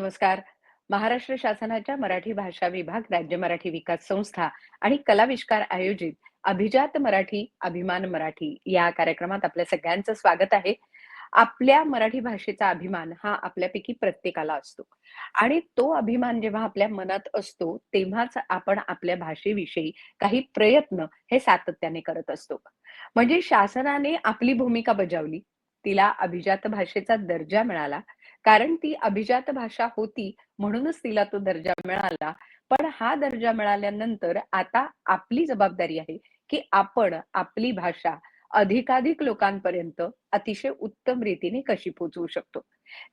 नमस्कार. महाराष्ट्र शासनाच्या मराठी भाषा विभाग, राज्य मराठी विकास संस्था आणि कलाविष्कार आयोजित अभिजात मराठी, अभिमान मराठी या कार्यक्रमात आपल्या सगळ्यांचं स्वागत आहे. आपल्या मराठी भाषेचा अभिमान हा आपल्यापैकी प्रत्येकाला असतो आणि तो अभिमान जेव्हा आपल्या मनात असतो, तेव्हाच आपण आपल्या भाषेविषयी काही प्रयत्न हे सातत्याने करत असतो. म्हणजे शासनाने आपली भूमिका बजावली. तिला अभिजात भाषेचा दर्जा मिळाला. कारण ती अभिजात भाषा होती म्हणूनच तिला तो दर्जा मिळाला. पण हा दर्जा मिळाल्यानंतर आता आपली जबाबदारी आहे, की आपण आपली भाषा अधिकाधिक लोकांपर्यंत अतिशय उत्तम रीतीने कशी पोहोचवू शकतो.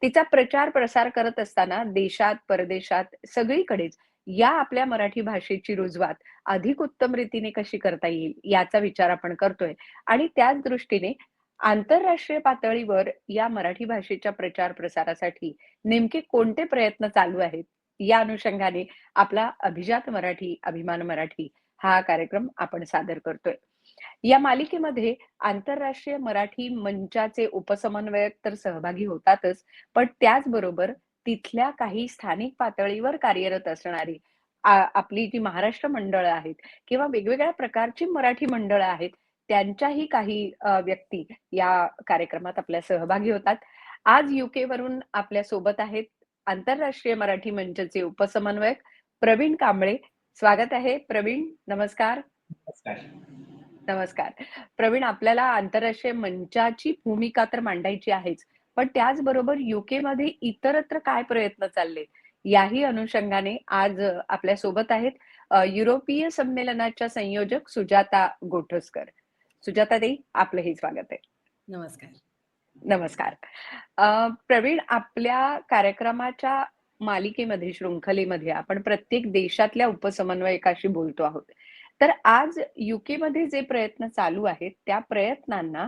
तिचा प्रचार प्रसार करत असताना देशात, परदेशात सगळीकडेच या आपल्या मराठी भाषेची रुजवात अधिक उत्तम रीतीने कशी करता येईल याचा विचार आपण करतोय आणि त्याच दृष्टीने आंतरराष्ट्रीय पातळीवर या मराठी भाषेच्या प्रचार प्रसारासाठी नेमके कोणते प्रयत्न चालू आहेत? या अनुषंगाने आपला अभिजात मराठी, अभिमान मराठी हा कार्यक्रम आपण सादर करतोय. या मालिकेमध्ये आंतरराष्ट्रीय मराठी मंचाचे उपसमन्वयक तर सहभागी होतातच, पण त्याचबरोबर तिथल्या काही स्थानिक पातळीवर कार्यरत असणारी आपली जी महाराष्ट्र मंडळं आहेत किंवा वेगवेगळ्या प्रकारची मराठी मंडळं आहेत, त्यांच्याही काही व्यक्ती या कार्यक्रमात आपल्या सहभागी होतात. आज यूके वरून आपल्यासोबत आहेत आंतरराष्ट्रीय मराठी मंचचे उपसमन्वयक प्रवीण कांबळे. स्वागत आहे प्रवीण, नमस्कार. नमस्कार. नमस्कार. प्रवीण आपल्याला आंतरराष्ट्रीय मंचाची भूमिका तर मांडायची आहेच. पण त्याचबरोबर यूकेमध्ये इतरत्र काय प्रयत्न चालले, याही अनुषंगाने आज आपल्यासोबत आहेत युरोपीय संमेलनाच्या संयोजक सुजाता गोठसकर. सुजाताताई, आपलंही स्वागत आहे. नमस्कार. नमस्कार. अ, प्रवीण आपल्या कार्यक्रमाच्या मालिकेमध्ये, शृंखलेमध्ये आपण प्रत्येक देशातल्या उपसमन्वयकाशी बोलतो आहोत. तर आज यूकेमध्ये जे प्रयत्न चालू आहेत, त्या प्रयत्नांना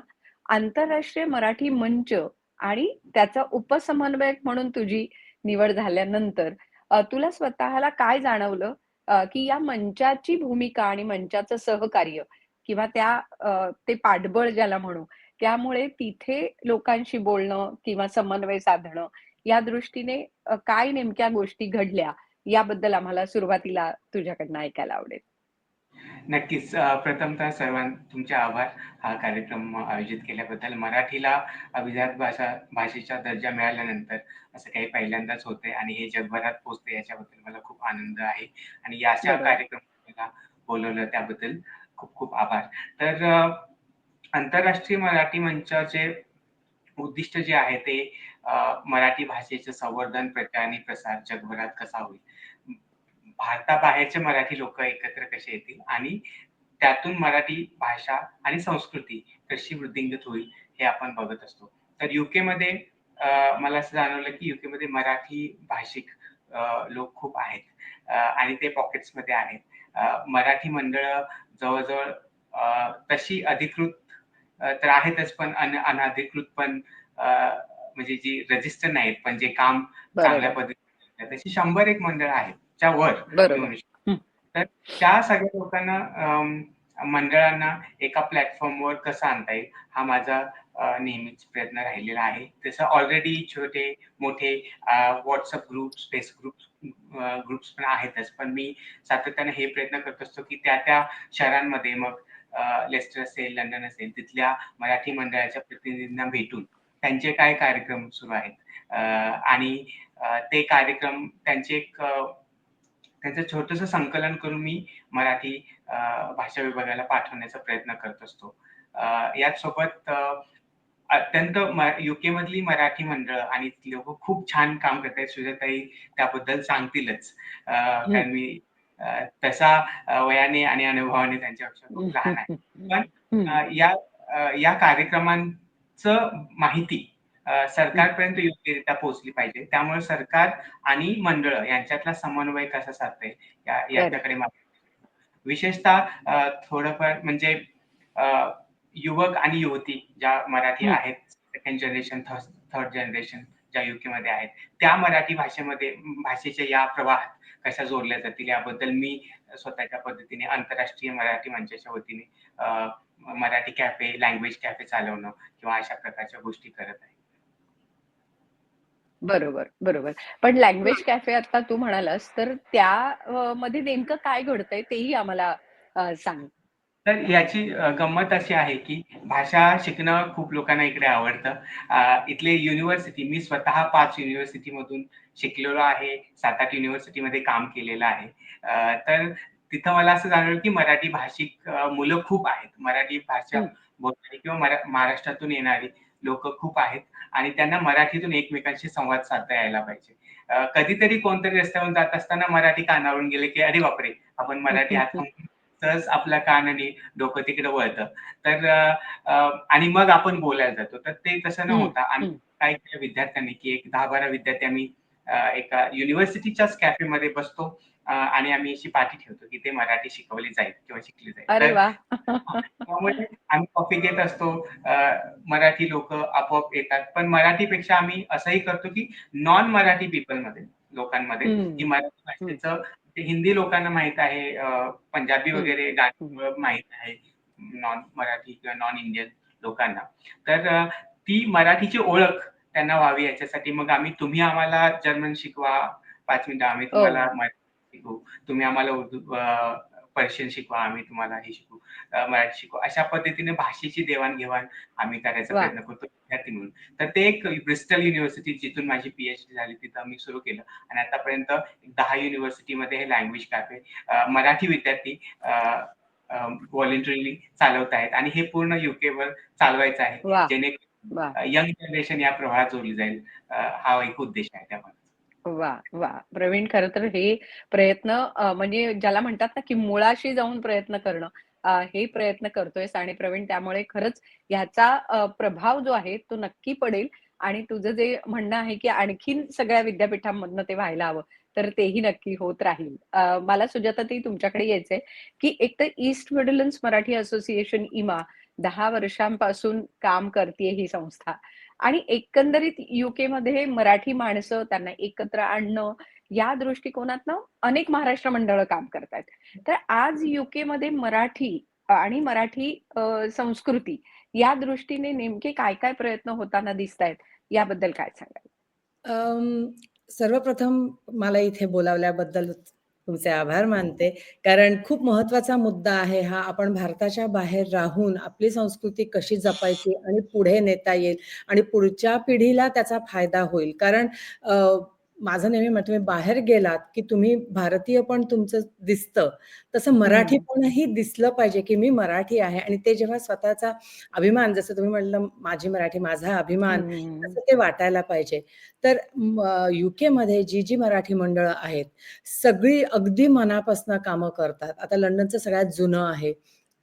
आंतरराष्ट्रीय मराठी मंच आणि त्याचा उपसमन्वयक म्हणून तुझी निवड झाल्यानंतर तुला स्वतःला काय जाणवलं की या मंचाची भूमिका आणि मंचाचं सहकार्य किंवा त्या ते पाठबळ ज्याला म्हणू, त्यामुळे तिथे लोकांशी बोलणं किंवा समन्वय साधणं या दृष्टीने काय नेमक्या गोष्टी घडल्या, याबद्दल आम्हाला सुरुवातीला तुझ्याकडनं ऐकायला आवडेल. नक्कीच. प्रथमतः सर्वां तुमचे आभार. हा कार्यक्रम आयोजित केल्याबद्दल. मराठीला अभिजात भाषा भाषेचा दर्जा मिळाल्यानंतर असं काही पहिल्यांदाच होतंय आणि हे जगभरात पोहोचतंय याच्याबद्दल मला खूप आनंद आहे आणि अशा बरोबर. कार्यक्रमाला बोलावलं त्याबद्दल खूप-खूप आभार. तर आंतरराष्ट्रीय मराठी मंचाचे उद्दिष्ट जे आहे ते मराठी भाषेचं संवर्धन, प्रचार आणि प्रसार जगभरात कसा होईल? भारताबाहेरचे मराठी लोक एकत्र कसे येतील आणि त्यातून मराठी भाषा आणि संस्कृती कशी वृद्धिंगत होईल, हे आपण बघत असतो. तर युके मध्ये मला असं जाणवलं की यूकेमध्ये मराठी भाषिक लोक खूप आहेत आणि ते पॉकेट्समध्ये आहेत. मराठी मंडळं जवळ-जवळ तशी अधिकृत तर आहेतच, पण अन अनधिकृत पण म्हणजे जी रजिस्टर नाहीत, पण जे काम चांगल्या. पद्धतीने तशी 100 एक मंडळं आहेत, च्या वर. तर त्या सगळ्या लोकांना मंडळांना एका प्लॅटफॉर्मवर कसं आणता येईल, हा माझा नेहमीच प्रयत्न राहिलेला आहे. तसं ऑलरेडी अ, WhatsApp ग्रुप्स, Facebook ग्रुप्स अ, ग्रुप्स पण आहेतच. पण मी सातत्याने हे प्रयत्न करत असतो की त्या-त्या शहरांमध्ये मग लेस्टर असेल, लंडन असेल, तिथल्या मराठी मंडळाच्या प्रतिनिधींना भेटून त्यांचे काय कार्यक्रम सुरू आहेत आणि ते कार्यक्रम त्यांचे एक त्यांचं छोटंसं संकलन करून मी मराठी भाषा विभागाला पाठवण्याचा प्रयत्न करत असतो. याच सोबत अत्यंत म यूकेमधली मराठी मंडळं आणि लोकं खूप छान काम करतायत. सुजाताताई त्याबद्दल सांगतीलच. कारण मी तसा वयाने आणि अनुभवाने त्यांच्यापेक्षा खूप लहान आहे. पण या या कार्यक्रमांचं माहिती. सरकारपर्यंत योग्यरित्या पोहोचली पाहिजे. त्यामुळे सरकार आणि मंडळं यांच्यातला समन्वय कसा साधता येईल. याच्याकडे विशेषतः थोडंफार म्हणजे अ, युवक आणि युवती ज्या मराठी. आहेत, सेकंड जनरेशन, थर्ड जनरेशन ज्या यूकेमध्ये आहेत, त्या मराठी भाषेमध्ये भाषेच्या या प्रवाहात कशा जोडल्या जातील, याबद्दल मी स्वतःच्या पद्धतीने आंतरराष्ट्रीय मराठी मंचाच्या वतीने मराठी कॅफे, लँग्वेज कॅफे चालवणं किंवा अशा प्रकारच्या गोष्टी करत आहे. बरोबर, बरोबर. पण लँग्वेज कॅफे आता तू म्हणालास, तर त्या मध्ये नेमकं काय घडतंय तेही आम्हाला सांग? तर याची गंमत अशी आहे, की भाषा शिकणं खूप लोकांना इकडे आवडतं. इथले युनिव्हर्सिटी मी स्वतः 5 युनिव्हर्सिटीमधून शिकलेलो आहे. 7-8 युनिव्हर्सिटीमध्ये काम केलेलं आहे. तर तिथं मला असं जाणवलं, की मराठी भाषिक मुलं खूप आहेत. मराठी भाषा. बोलणारी किंवा महाराष्ट्रातून येणारी लोकं खूप आहेत आणि त्यांना मराठीतून एकमेकांशी संवाद साधता यायला पाहिजे. कधीतरी कोणतरी रस्त्यावरून जात असताना मराठी कानावरून गेले, की "अरे बापरे! आपण मराठी हं, हं. का?" सहज आपला कान आणि डोकं तिकडे वळतं. तर आणि मग आपण बोलायला जातो. तर ते तसं न होता आम्ही हं. काय केलं विद्यार्थ्यांनी, की एक 10-12 विद्यार्थी आम्ही एका युनिव्हर्सिटीच्याच कॅफेमध्ये बसतो आणि आम्ही अशी पाटी ठेवतो, की ते मराठी शिकवली जाईल किंवा शिकली जाईल. अरे तर वाह! त्यामुळे आम्ही कॉफी घेत असतो. मराठी लोकं आपोआप येतात. पण मराठीपेक्षा आम्ही असंही करतो, की नॉन मराठी पीपलमध्ये लोकांमध्ये ही हं, मराठी भाषेचं ते हिंदी लोकांना माहीत आहे, पंजाबी हं, वगैरे. गाणी माहीत आहे, नॉन मराठी किंवा नॉन इंडियन लोकांना. तर ती मराठीची ओळख त्यांना व्हावी याच्यासाठी मग आम्ही तुम्ही आम्हाला जर्मन शिकवा, 5 मिनिटं आम्ही तुम्हाला हो. मराठी शिकवू. तुम्ही आम्हाला उर्दू पर्शियन शिकवा, आम्ही तुम्हाला हे शिकवू, अ, मराठी शिकवू. अशा पद्धतीने भाषेची देवाण-घेवाण आम्ही करायचा! प्रयत्न करतो विद्यार्थी म्हणून. तर ते एक ब्रिस्टल युनिव्हर्सिटी जिथून माझी पी-एच-डी झाली तिथं मी सुरू केलं आणि आतापर्यंत 10 युनिव्हर्सिटीमध्ये हे लँग्वेज कॅफे मराठी विद्यार्थी व्हॉलंटरीली चालवत आहेत आणि हे पूर्ण यूकेवर चालवायचं आहे. जेणेकरून यंग जनरेशन या प्रवाहात जोडली जाईल. हा एक उद्देश आहे त्यामागे. वा वा प्रवीण खरं तर हे प्रयत्न म्हणजे ज्याला म्हणतात ना, की मुळाशी जाऊन प्रयत्न करणं, हे प्रयत्न करतोयस आणि प्रवीण त्यामुळे खरंच ह्याचा प्रभाव जो आहे तो नक्की पडेल आणि तुझं जे म्हणणं आहे, की आणखीन सगळ्या विद्यापीठांमधनं ते व्हायला हवं, तर तेही नक्की होत राहील. मला सुजाता ते तुमच्याकडे यायचंय, की एक तर ईस्ट मिडलंड्स मराठी असोसिएशन इमा दहा वर्षांपासून काम करतीये ही संस्था आणि एकंदरीत युकेमध्ये मराठी माणसं त्यांना एकत्र आणणं, या दृष्टिकोनातनं अनेक महाराष्ट्र मंडळं काम करतायत. तर आज युकेमध्ये मराठी आणि मराठी संस्कृती या दृष्टीने नेमके काय-काय प्रयत्न होताना दिसतायत, याबद्दल काय सांगाल? सर्वप्रथम मला इथे बोलावल्याबद्दल तुमचे आभार मानते. कारण खूप महत्त्वाचा मुद्दा आहे हा. आपण भारताच्या बाहेर राहून आपली संस्कृती कशी जपायची आणि पुढे नेता येईल आणि पुढच्या पिढीला त्याचा फायदा होईल. कारण अ, माझं नेहमी मत तुम्ही बाहेर गेलात, की तुम्ही भारतीय पण तुमचं दिसतं. तसं हं. मराठीपणही दिसलं पाहिजे, की मी मराठी आहे आणि ते जेव्हा स्वतःचा अभिमान जसं तुम्ही म्हटलं, माझी मराठी, माझा अभिमान. तसं ते वाटायला पाहिजे. तर म यूकेमध्ये जी-जी मराठी मंडळं आहेत, सगळी अगदी मनापासून कामं करतात. आता लंडनचं सगळ्यात जुनं आहे.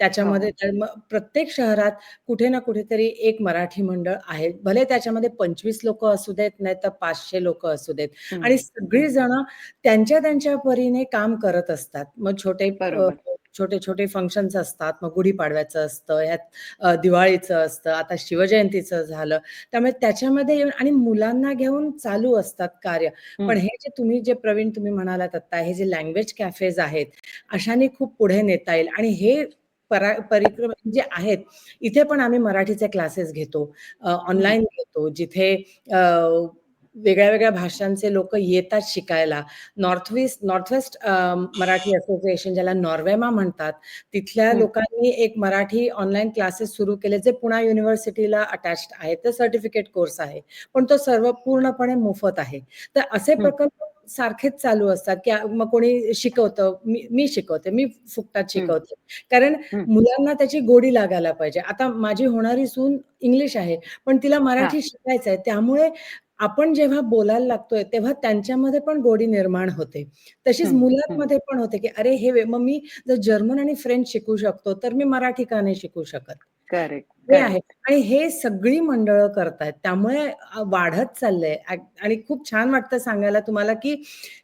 त्याच्यामध्ये हो. तर मग प्रत्येक शहरात कुठे ना कुठेतरी एक मराठी मंडळ आहे. भले त्याच्यामध्ये 25 लोकं असू देत, नाहीतर 500 लोकं असू देत आणि हं. सगळी जणं त्यांच्या त्यांच्या परीने काम करत असतात. मग छोटे अ, बरोबर. छोटे-छोटे फंक्शन्स असतात. मग गुढीपाडव्याचं असतं, ह्यात अ, दिवाळीचं असतं, आता शिवजयंतीचं झालं. त्यामुळे त्याच्यामध्ये येऊन आणि मुलांना घेऊन चालू असतात कार्य. पण हं. हे जे तुम्ही जे प्रवीण तुम्ही म्हणालात आत्ता, हे जे लँग्वेज कॅफेज आहेत, अशाने खूप पुढे नेता येईल आणि हे परा परिक्रम जे आहेत, इथे पण आम्ही मराठीचे क्लासेस घेतो. ऑनलाईन घेतो. जिथे अ, वेगळ्या-वेगळ्या भाषांचे लोकं येतात शिकायला. North east north west Marathi association ज्याला नॉर्वेमा म्हणतात, तिथल्या. लोकांनी एक मराठी ऑनलाईन क्लासेस सुरू केले, जे पुणा युनिव्हर्सिटीला अटॅच्ड आहेत. ते सर्टिफिकेट कोर्स आहे. पण तो सर्व पूर्णपणे मोफत आहे. तर असे. प्रकल्प सारखेच चालू असतात, की मग कोणी शिकवतं, मी मी शिकवते, मी फुकटात. शिकवते. कारण. मुलांना त्याची गोडी लागायला पाहिजे. आता माझी होणारी सून इंग्लिश आहे, पण तिला. मराठी शिकायचं आहे. त्यामुळे आपण जेव्हा बोलायला लागतोय, तेव्हा त्यांच्यामध्ये पण गोडी निर्माण होते. तशीच. मुलांमध्ये पण होते, की अरे हे मग मी जर जर्मन आणि फ्रेंच शिकू शकतो, तर मी मराठी का नाही शिकू शकत? करेक्ट, हे आहे करेक्ट. आणि हे सगळी मंडळं करतायत. त्यामुळे अ, वाढत चाललंय आणि खूप छान वाटतं सांगायला तुम्हाला, की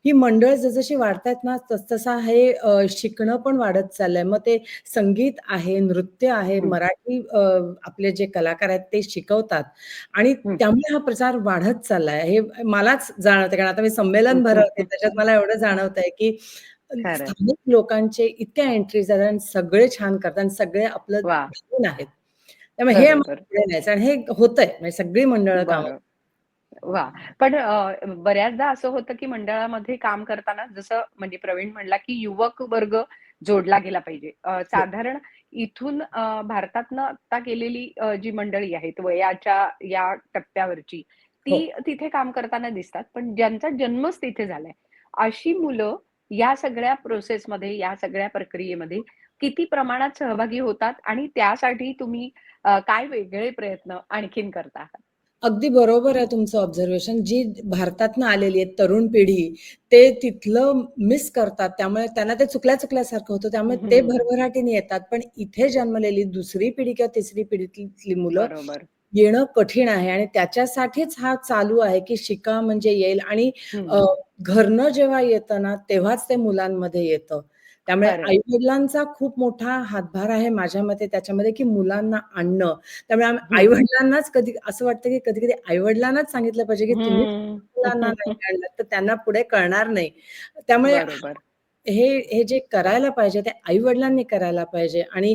ही मंडळ जसजशी वाढतायत ना, तसतसा हे अ, शिकणं पण वाढत चाललंय. मग ते संगीत आहे, नृत्य आहे. मराठी अ, आपले जे कलाकार आहेत ते शिकवतात आणि. त्यामुळे हा प्रचार वाढत चाललाय. हे मलाच जाणवतंय कारण आता मी संमेलन भरवते. त्याच्यात मला एवढं जाणवतंय, की खरंय. स्थानिक लोकांचे इतक्या एंट्रीज आहेत आणि सगळे छान करतात आणि सगळे आपलं आहेत. त्यामुळे हे आम्हाला आणि हे होतंय. म्हणजे सगळी मंडळं कामं. वाह! पण बऱ्याचदा असं होतं, की मंडळामध्ये काम करताना जसं म्हणजे प्रवीण म्हणला, की युवक वर्ग जोडला गेला पाहिजे. हो. साधारण इथून भारतातनं आत्ता गेलेली अ, जी मंडळी आहेत वयाच्या या टप्प्यावरची, हो. ती तिथे काम करताना दिसतात. पण ज्यांचा जन्मच तिथे झालाय, अशी मुलं या सगळ्या प्रोसेसमध्ये, या सगळ्या प्रक्रियेमध्ये किती प्रमाणात सहभागी होतात आणि त्यासाठी तुम्ही काय वेगळे प्रयत्न आणखीन करता आहात? अगदी बरोबर आहे तुमचं ऑब्झर्वेशन. जी भारतातनं आलेली आहे तरुण पिढी, ते तिथलं मिस करतात. त्यामुळे त्यांना ते चुकल्या-चुकल्यासारखं होतं. त्यामुळे ते. भरभराटीने येतात. पण इथे जन्मलेली दुसरी पिढी किंवा तिसरी पिढीतली मुलं. येणं कठीण आहे आणि त्याच्यासाठीच हा चालू आहे, की शिका म्हणजे येईल आणि. घरनं जेव्हा येतं ना, तेव्हाच ते मुलांमध्ये येतं. त्यामुळे खरंय. आई-वडिलांचा खूप मोठा हातभार आहे माझ्या मते त्याच्यामध्ये, की मुलांना आणणं. त्यामुळे आम्ही हं. आई-वडिलांनाच कधी असं वाटतं, की कधी-कधी आई-वडिलांनाच सांगितलं पाहिजे, की तुम्ही. मुलांना नाही आणलं, तर त्यांना पुढे कळणार नाही. त्यामुळे. हे हे जे करायला पाहिजे ते आई-वडिलांनी करायला पाहिजे आणि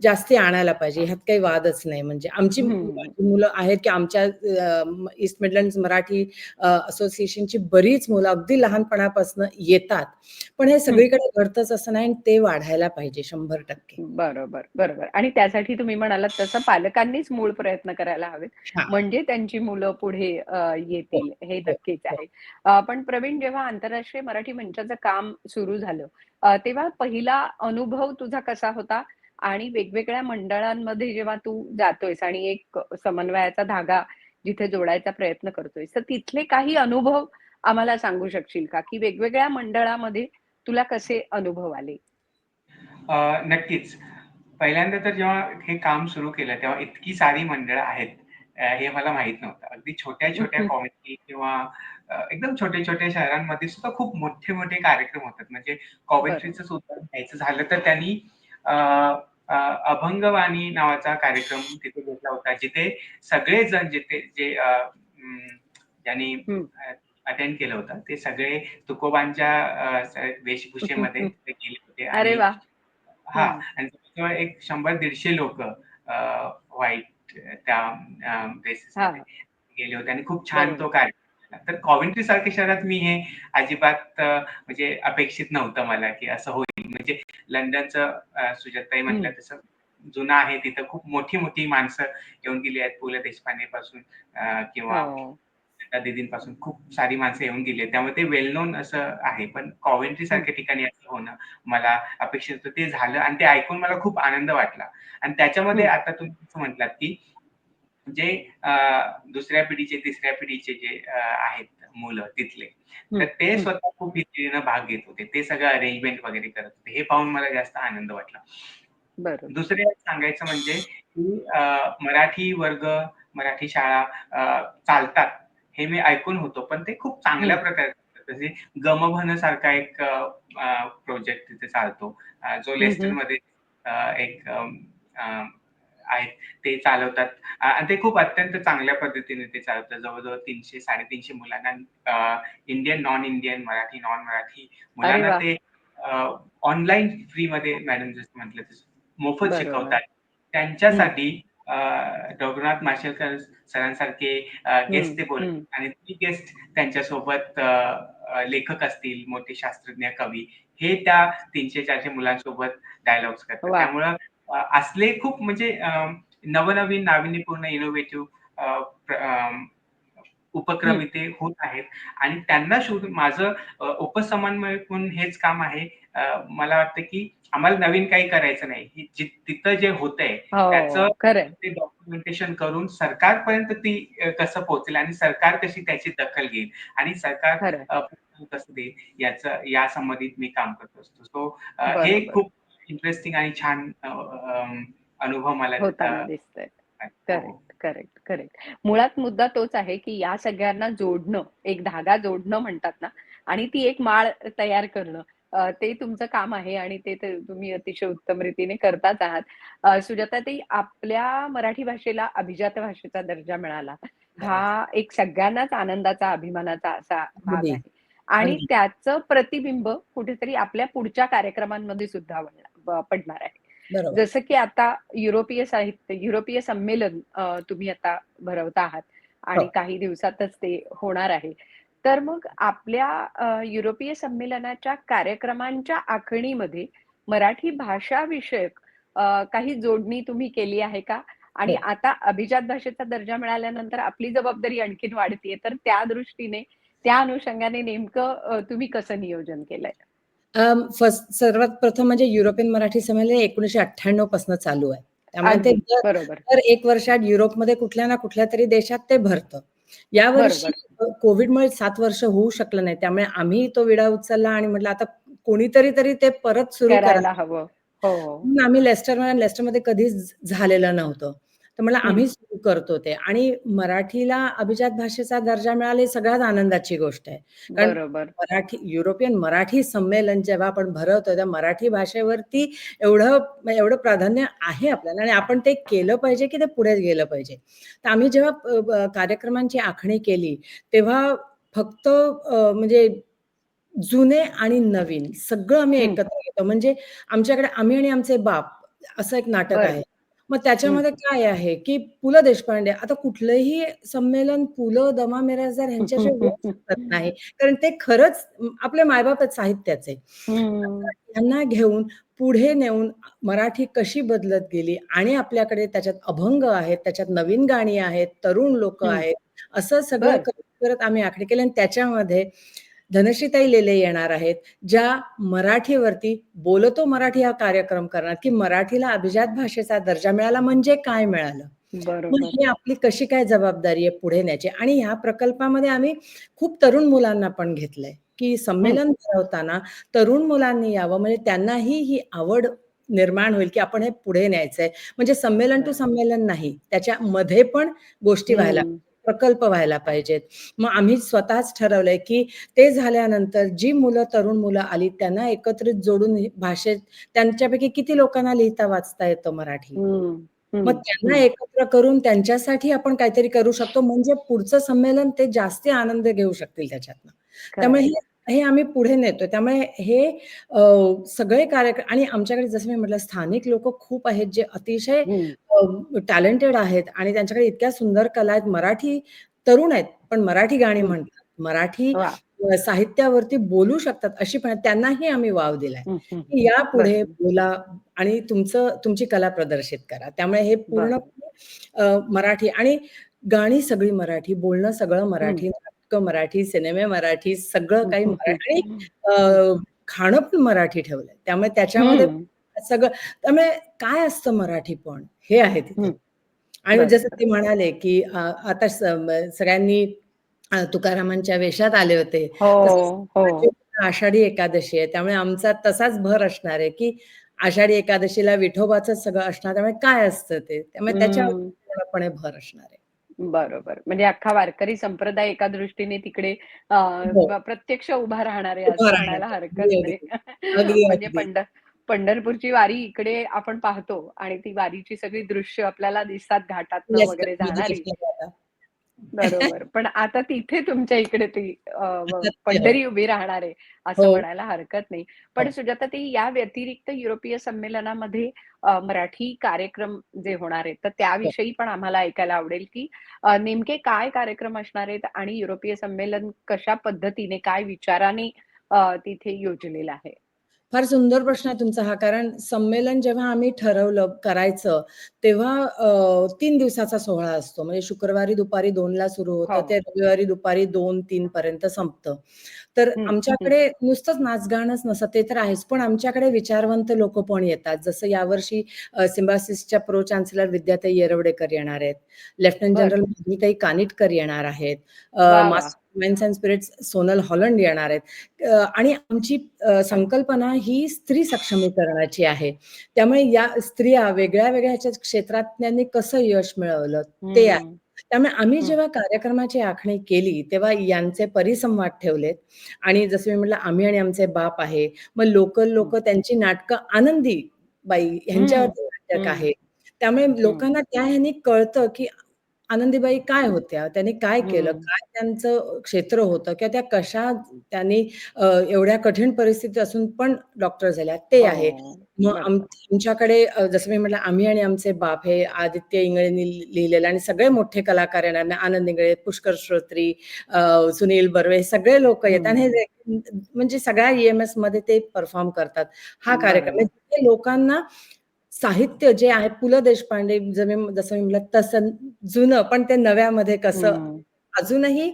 जास्ती आणायला पाहिजे. ह्यात काही वादच नाही. म्हणजे आमची. मुलं आहेत, की आमच्या ईस्ट मिडलंड्स मराठी असोसिएशनची बरीच मुलं अगदी लहानपणापासून येतात. पण हे. सगळीकडे घडतंच असं नाही आणि ते वाढायला पाहिजे 100% बरोबर, बरोबर. आणि त्यासाठी तुम्ही म्हणालात तसं पालकांनीच मूळ प्रयत्न करायला हवेत. म्हणजे त्यांची मुलं पुढे अ, हो, येतील हे हो, नक्कीच हो. आहे. पण प्रवीण जेव्हा आंतरराष्ट्रीय मराठी मंचाचं काम सुरू झालं, तेव्हा पहिला अनुभव तुझा कसा होता? आणि वेगवेगळ्या मंडळांमध्ये जेव्हा तू जातोयस आणि एक समन्वयाचा धागा जिथे जोडायचा प्रयत्न करतोयस, तर तिथले काही अनुभव आम्हाला सांगू शकशील का? की वेगवेगळ्या मंडळामध्ये तुला कसे अनुभव आले? नक्कीच. पहिल्यांदा तर जेव्हा हे काम सुरू केलं, तेव्हा इतकी सारी मंडळं आहेत, हे मला माहीत नव्हतं. अगदी छोट्या-छोट्या कॉमिटी किंवा अ, एकदम छोट्या-छोट्या शहरांमध्ये सुद्धा खूप मोठे-मोठे कार्यक्रम होतात. म्हणजे. कॉमेंट्रीचं सुद्धा घ्यायचं झालं तर त्यांनी अभंगवाणी नावाचा कार्यक्रम तिथे घेतला होता. जिथे सगळेजण जिथे जे ज्यांनी अटेंड केलं होतं, ते सगळे तुकोबांच्या वेशभूषेमध्ये गेले होते अरे वाह! हां. आणि एक 100-150 लोकं अ, व्हाईट त्या. गेले होते आणि खूप छान तो. कार्यक्रम. तर कॉमेंट्री सारख्या शहरात मी हे अजिबात म्हणजे अपेक्षित नव्हतं मला, की असं होईल. म्हणजे लंडनचं म्हटल्या हं. तसं जुनं आहे. तिथं खूप मोठी-मोठी माणसं येऊन गेली आहेत. पु. ल. देशपांडेपासून किंवा हो. दीदींपासून खूप सारी माणसं येऊन गेली आहेत. त्यामुळे ते वेल नोन असं आहे. पण हं. सारख्या ठिकाणी असं होणं मला अपेक्षित होतं. ते झालं आणि ते ऐकून मला खूप आनंद वाटला. आणि त्याच्यामध्ये. आता तुम्ही म्हटलात, की जे दुसऱ्या पिढीचे, तिसऱ्या पिढीचे जे आहेत मुलं तिथले, तर. ते. स्वतः खूप हिमतीनं भाग घेत होते. ते सगळं अरेंजमेंट वगैरे करत होते. हे पाहून मला जास्त आनंद वाटला. दुसरे सांगायचं म्हणजे, की मराठी वर्ग, मराठी शाळा चालतात, हे मी ऐकून होतो. पण ते खूप चांगल्या. प्रकारे. जसे गमभन सारखा एक प्रोजेक्ट तिथे चालतो. जो. लेस्टरमध्ये अ, एक आहेत ते चालवतात. आणि ते खूप अत्यंत चांगल्या पद्धतीने ते चालवतात. जवळ-जवळ 300-350 मुलांना अ, Indian, non Indian, Marathi, non Marathi मुलांना! ते ऑनलाईन फ्रीमध्ये मॅडम जसं म्हटलं तसं मोफत. शिकवतात. त्यांच्यासाठी रघुनाथ माशेलकर सरांसारखे गेस्ट. ते. बोलवतात आणि ती गेस्ट त्यांच्यासोबत लेखक असतील, मोठे शास्त्रज्ञ, कवी हे त्या 300-400 मुलांसोबत डायलॉग्स करतात. त्यामुळं असले खूप म्हणजे नवनवीन नाविन्यपूर्ण इनोव्हेटिव्ह उपक्रम. इथे होत आहेत आणि त्यांना शोधून माझं म्हणून हेच काम आहे. मला वाटतं, की आम्हाला नवीन काही करायचं नाही. जि तिथं जे होतंय त्याचं हो. खरंय. ते डॉक्युमेंटेशन करून सरकारपर्यंत ती कसं पोहोचेल आणि सरकार कशी त्याची दखल घेईल आणि सरकार कसं देईल याचं या संबंधित मी काम करत असतो. सो हे. खूप इंटरेस्टिंग आणि छान अ, अनुभव मला होताना अ, दिसतंय. हो. Correct, correct, correct. मुळात मुद्दा तोच आहे, की या सगळ्यांना जोडणं, एक धागा जोडणं म्हणतात ना आणि ती एक माळ तयार करणं. अ, ते तुमचं काम आहे आणि ते ते तुम्ही अतिशय उत्तम रीतीने करताच आहात. अ, सुजाताताई आपल्या मराठी भाषेला अभिजात भाषेचा दर्जा मिळाला. हा एक सगळ्यांनाच आनंदाचा, अभिमानाचा असा भाग अगदी. आहे आणि अगदी. त्याचं प्रतिबिंब कुठेतरी आपल्या पुढच्या कार्यक्रमांमध्ये सुद्धा ब पडणार आहे. जसं की आता युरोपीय साहित्य, युरोपीय संमेलन तुम्ही आता भरवता आहात आणि हो. काही दिवसातच ते होणार आहे. तर मग आपल्या युरोपीय संमेलनाच्या कार्यक्रमांच्या आखणीमध्ये मराठी भाषा विषयक काही जोडणी तुम्ही केली आहे का? आणि हो. आता अभिजात भाषेचा दर्जा मिळाल्यानंतर आपली जबाबदारी आणखीन वाढतीये. तर त्या दृष्टीने, त्या अनुषंगाने नेमकं तुम्ही कसं नियोजन केलंय? फर्स्ट सर्वात प्रथम म्हणजे युरोपियन मराठी संमेलन 1998 पासून चालू आहे. त्यामुळे ते. दर 1 वर्षात युरोपमध्ये कुठल्या ना कुठल्यातरी देशात ते भरतं. यावर्षी बरोबर. अ, कोव्हिडमुळे 7 वर्ष होऊ शकलं नाही. त्यामुळे आम्ही तो विडा उचलला आणि म्हटलं आता कोणीतरी तरी ते परत सुरू करा. करायला हवं. हो. म्हणून आम्ही लेस्टर लेस्टरमध्ये कधीच झालेलं नव्हतं. तर हं. आम्ही सुरू करतो ते आणि मराठीला अभिजात भाषेचा दर्जा मिळाला ही सगळ्यात आनंदाची गोष्ट आहे. कारण बरोबर. मराठी युरोपियन मराठी संमेलन जेव्हा आपण भरवतो, त्या मराठी भाषेवरती एवढं एवढं प्राधान्य आहे आपल्याला आणि आपण ते केलं पाहिजे, की ते पुढे गेलं पाहिजे. तर आम्ही जेव्हा ब कार्यक्रमांची आखणी केली, तेव्हा फक्त अ, म्हणजे जुने आणि नवीन सगळं आम्ही हं. एकत्र घेतो. म्हणजे आमच्याकडे आम्ही आणि आमचे बाप असं एक नाटक बरं. आहे. मग. त्याच्यामध्ये काय आहे, की पु. ल. देशपांडे आता कुठलंही संमेलन पु. ल. द. मा. मिरासदार यांच्याशिवाय होऊ शकत नाही. कारण ते खरंच आपले मायबाप साहित्याचे. त्यांना घेऊन पुढे नेऊन मराठी कशी बदलत गेली आणि आपल्याकडे त्याच्यात अभंग आहेत, त्याच्यात नवीन गाणी आहेत, तरुण लोकं. आहेत. असं सगळं. करत-करत आम्ही आखणी केली आणि त्याच्यामध्ये धनश्रीताई लेले येणार आहेत, ज्या मराठीवरती बोलतो मराठी हा कार्यक्रम करणार, की मराठीला अभिजात भाषेचा दर्जा मिळाला म्हणजे काय मिळालं? मग. ही आपली कशी काय जबाबदारी आहे पुढे न्यायची आणि ह्या प्रकल्पामध्ये आम्ही खूप तरुण मुलांना पण घेतलंय, की हं. संमेलन भरवताना तरुण मुलांनी यावं म्हणजे त्यांनाही ही आवड निर्माण होईल, की आपण हे पुढे न्यायचंय. म्हणजे संमेलन टू बरं. संमेलन नाही. त्याच्यामध्ये पण गोष्टी व्हायला हं. प्रकल्प व्हायला पाहिजेत. मग आम्ही स्वतःच ठरवलंय, की ते झाल्यानंतर जी मुलं, तरुण मुलं आली त्यांना एकत्रित जोडून भाषेत त्यांच्यापैकी किती लोकांना लिहिता वाचता येतं मराठी? मग. त्यांना. एकत्र करून त्यांच्यासाठी आपण काहीतरी करू शकतो म्हणजे पुढचं संमेलन ते जास्ती आनंद घेऊ शकतील त्याच्यातनं. त्यामुळे. हे हे आम्ही पुढे नेतोय. त्यामुळे हे अ, सगळे कार्यक्रम आणि आमच्याकडे जसं मी म्हटलं स्थानिक लोकं खूप आहेत, जे अतिशय हं. अ, टॅलेंटेड आहेत आणि त्यांच्याकडे इतक्या सुंदर कला आहेत. मराठी तरुण आहेत, पण मराठी गाणी हं. म्हणतात. मराठी वाह! अ, साहित्यावरती बोलू शकतात अशी पण त्यांनाही आम्ही वाव दिलाय, हं, हं. की या पुढे. बोला आणि तुमचं तुमची कला प्रदर्शित करा. त्यामुळे हे बरं. पूर्णपणे अ, मराठी आणि गाणी सगळी मराठी, बोलणं सगळं हं. मराठी, नाटकं मराठी, सिनेमे मराठी, सगळं काही हं, हं. मराठी खाणं पण मराठी ठेवलंय. त्यामुळे त्याच्यामध्ये. सगळं त्यामुळे काय असतं मराठीपण? हे आहे तिथे. आणि जसं. ते म्हणाले, की आता सगळ्यांनी तुकारामांच्या वेशात आले होते. हो. आषाढी एकादशी आहे. त्यामुळे आमचा तसाच भर असणार आहे, की आषाढी एकादशीला विठोबाचंच सगळं असणार. त्यामुळे काय असतं ते? त्यामुळे त्याच्यावर. पूर्णपणे भर असणार आहे. बरोबर. म्हणजे अख्खा वारकरी संप्रदाय एका दृष्टीने तिकडे हो. प्रत्यक्ष उभा राहणार म्हणायला. हरकत नाही. म्हणजे अगदी. पंढ पंढरपूरची वारी इकडे आपण पाहतो आणि ती वारीची सगळी दृश्य आपल्याला दिसतात घाटातनं येस, वगैरे जाणारी. बरोबर. पण आता तिथे तुमच्या इकडे ती. पंढरी उभी राहणार आहे, असं हो. म्हणायला हरकत नाही. पण हो. सुजाताताई या व्यतिरिक्त युरोपीय संमेलनामध्ये मराठी कार्यक्रम जे होणार आहेत, तर हो. त्याविषयी पण आम्हाला ऐकायला आवडेल, की नेमके काय कार्यक्रम असणार आहेत आणि युरोपीय संमेलन कशा पद्धतीने, काय विचाराने तिथे योजलेलं आहे? फार सुंदर प्रश्न आहे तुमचा हा. कारण संमेलन जेव्हा आम्ही ठरवलं करायचं, तेव्हा 3 दिवसाचा सोहळा असतो. म्हणजे शुक्रवारी दुपारी 2ला सुरू होतं, हो. ते रविवारी दुपारी 2-3 पर्यंत संपतं. तर. आमच्याकडे नुसतंच नाच-गाणंच नसतं, ते तर आहेच. पण आमच्याकडे विचारवंत लोकं पण येतात. जसं यावर्षी अ, सिम्बायोसिसच्या प्रो चान्सेलर विद्याताई येरवडेकर येणार आहेत. लेफ्टनंट. जनरल कानिटकर येणार आहेत. Master minds and spirits Sonal Holland येणार आहेत. आणि आमची संकल्पना ही स्त्री सक्षमीकरणाची आहे. त्यामुळे या स्त्रिया वेगळ्या-वेगळ्या ह्याच्या क्षेत्रात त्यांनी कसं यश मिळवलं, ते आहे. त्यामुळे आम्ही. जेव्हा कार्यक्रमाची आखणी केली, तेव्हा यांचे परिसंवाद ठेवलेत आणि जसं मी म्हटलं, आम्ही आणि आमचे बाप आहे. मग लोकल. लोकं त्यांची नाटकं आनंदीबाई हं. ह्यांच्यावरती नाटक. आहे. त्यामुळे. लोकांना त्या ह्यानी कळतं, की आनंदीबाई काय होत्या? त्यांनी काय केलं? हं. काय त्यांचं क्षेत्र होतं? किंवा त्या कशा त्यांनी अ, एवढ्या कठीण परिस्थितीत असून पण डॉक्टर झाल्या, ते आहे. हो. मग बरोबर. आम आमच्याकडे अ, जसं मी म्हटलं आम्ही आणि आमचे बाप हे आदित्य इंगळेंनी लि लिहिलेलं आणि सगळे मोठे कलाकार येणार आनंद इंगळे, पुष्कर श्रोत्री, अ, सुनील बर्वे सगळे लोकं येतात आणि हं. हे म्हणजे सगळ्या ई-एम-एसमध्ये ते परफॉर्म करतात. हा कार्यक्रम बरोबर. लोकांना साहित्य जे आहे पु. ल. देशपांडे जसं मी म्हटलं तसं जुनं पण ते नव्यामध्ये कसं. अजूनही.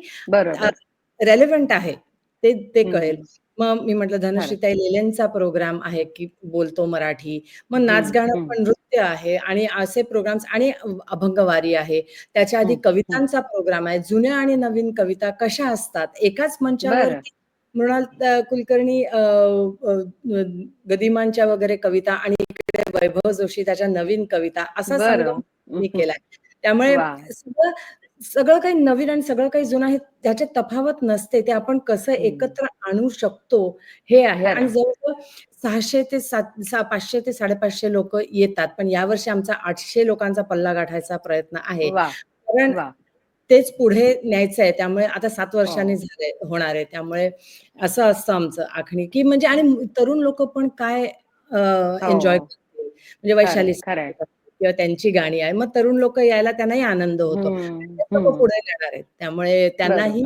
रेलेव्हंट आहे ते ते कळेल. मग मी म्हटलं. धनश्रीताई लेलेंचा प्रोग्राम आहे की बोलतो मराठी. मग नाच-गाणं हं. पण नृत्य आहे आणि असे प्रोग्राम्स आणि अभंगवारी आहे. त्याच्या आधी. कवितांचा प्रोग्राम आहे. जुन्या आणि नवीन कविता कशा असतात. एकाच बरं. मृणाल कुलकर्णी गदिमांच्या वगैरे कविता आणि इकडे वैभव जोशी त्याच्या नवीन कविता असा. मी केलाय. त्यामुळे! सगळं सगळं काही नवीन आणि सगळं काही जुनं आहे त्याच्यात तफावत नसते. ते आपण कसं. एकत्र आणू शकतो हे आहे आणि. जवळ-जवळ 600 ते 7 सा 500 ते 550 लोकं येतात. पण यावर्षी आमचा 800 लोकांचा पल्ला गाठायचा प्रयत्न आहे. कारण! तेच पुढे न्यायचं आहे. त्यामुळे आता 7 वर्षांनी हो. झालंय होणार आहे. त्यामुळे असं असतं आमचं आखणी, की म्हणजे आणि तरुण लोकं पण काय एन्जॉय हो. करतील. म्हणजे वैशाली. किंवा त्यांची गाणी आहे. मग तरुण लोकं यायला त्यांनाही आनंद होतो. पुढे येणार आहेत. त्यामुळे त्यांनाही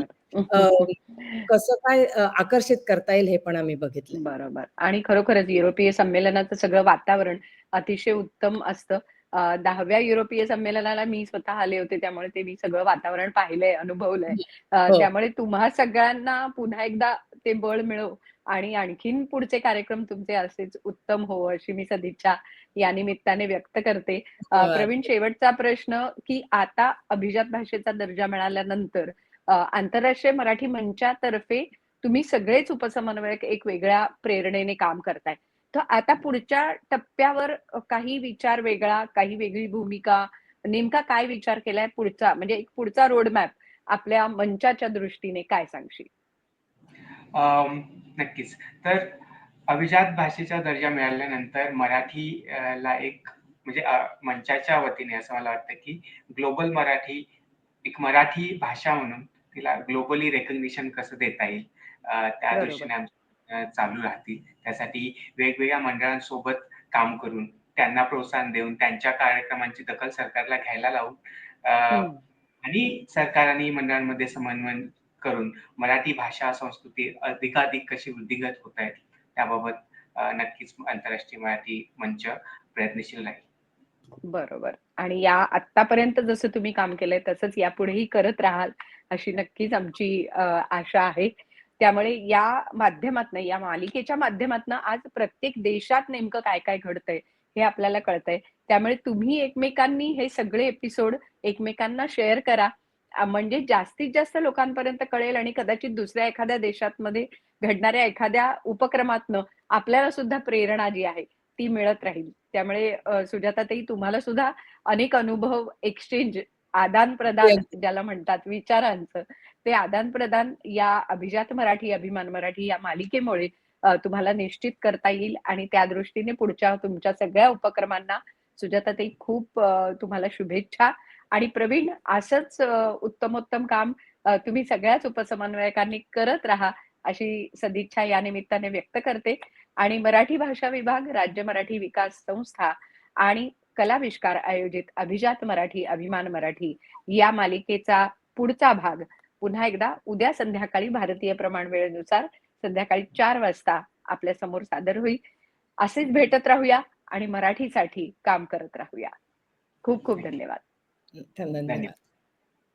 कसं काय आकर्षित करता येईल हे पण आम्ही बघितलंय. बरोबर आणि खरोखरच युरोपीय संमेलनाचं सगळं वातावरण अतिशय उत्तम असतं. 10व्या युरोपीय संमेलनाला मी स्वतः आले होते. त्यामुळे ते मी सगळं वातावरण पाहिलंय, अनुभवलंय. हो. त्यामुळे तुम्हा सगळ्यांना पुन्हा एकदा ते बळ मिळो आणि आणखीन पुढचे कार्यक्रम तुमचे असेच उत्तम हो, अशी मी सदिच्छा या निमित्ताने व्यक्त करते. प्रवीण शेवटचा प्रश्न, की आता अभिजात भाषेचा दर्जा मिळाल्यानंतर आंतरराष्ट्रीय मराठी मंचातर्फे तुम्ही सगळेच उपसमन्वयक एक वेगळ्या प्रेरणेने काम करताय. तर आता पुढच्या टप्प्यावर काही विचार वेगळा, काही वेगळी भूमिका, नेमका काय विचार केलाय पुढचा म्हणजे एक पुढचा रोड मॅप आपल्या मंचाच्या दृष्टीने काय सांगशील? नक्कीच. तर अभिजात भाषेचा दर्जा मिळाल्यानंतर मराठी ला एक म्हणजे मंचाच्या वतीने असं मला वाटतं, की ग्लोबल मराठी एक मराठी भाषा म्हणून तिला ग्लोबली रिकॉग्निशन कसं देता येईल त्या. दृष्टीने चालू राहतील. त्यासाठी वेगवेगळ्या मंडळांसोबत काम करून, त्यांना प्रोत्साहन देऊन, त्यांच्या कार्यक्रमांची दखल सरकारला घ्यायला लावून. आणि सरकार आणि मंडळांमध्ये समन्वय करून मराठी भाषा, संस्कृती अधिकाधिक कशी वृद्धिंगत होता येईल त्याबाबत नक्कीच आंतरराष्ट्रीय मराठी मंच प्रयत्नशील राहील. बरोबर आणि या आत्तापर्यंत जसं तुम्ही काम केलंय तसंच यापुढेही करत राहाल, अशी नक्कीच आमची आशा आहे. त्यामुळे या माध्यमातनं, या मालिकेच्या माध्यमातनं आज प्रत्येक देशात नेमकं काय-काय घडतंय, हे आपल्याला कळतंय. त्यामुळे तुम्ही एकमेकांनी हे सगळे एपिसोड एकमेकांना शेअर करा. म्हणजे जास्तीत जास्त लोकांपर्यंत कळेल आणि कदाचित दुसऱ्या एखाद्या देशामध्ये घडणाऱ्या एखाद्या उपक्रमातनं आपल्याला सुद्धा प्रेरणा जी आहे, ती मिळत राहील. त्यामुळे अ, सुजाताताई तुम्हाला सुद्धा अनेक अनुभव एक्सचेंज, आदान-प्रदान अगदी. ज्याला म्हणतात विचारांचं, ते आदान-प्रदान या अभिजात मराठी, अभिमान मराठी या मालिकेमुळे तुम्हाला निश्चित करता येईल. आणि त्या दृष्टीने पुढच्या तुमच्या सगळ्या उपक्रमांना सुजाताताई खूप तुम्हाला शुभेच्छा. आणि प्रवीण असंच उत्तमोत्तम काम तुम्ही सगळ्याच उपसमन्वयकांनी करत राहा, अशी सदिच्छा या निमित्ताने व्यक्त करते. आणि मराठी भाषा विभाग, राज्य मराठी विकास संस्था आणि कलाविष्कार आयोजित अभिजात मराठी, अभिमान मराठी या मालिकेचा पुढचा भाग पुन्हा एकदा उद्या संध्याकाळी भारतीय प्रमाण वेळेनुसार संध्याकाळी 4 वाजता आपल्यासमोर सादर होईल. असेच भेटत राहूया आणि मराठीसाठी काम करत राहूया. खूप खूप धन्यवाद. धन्यवाद.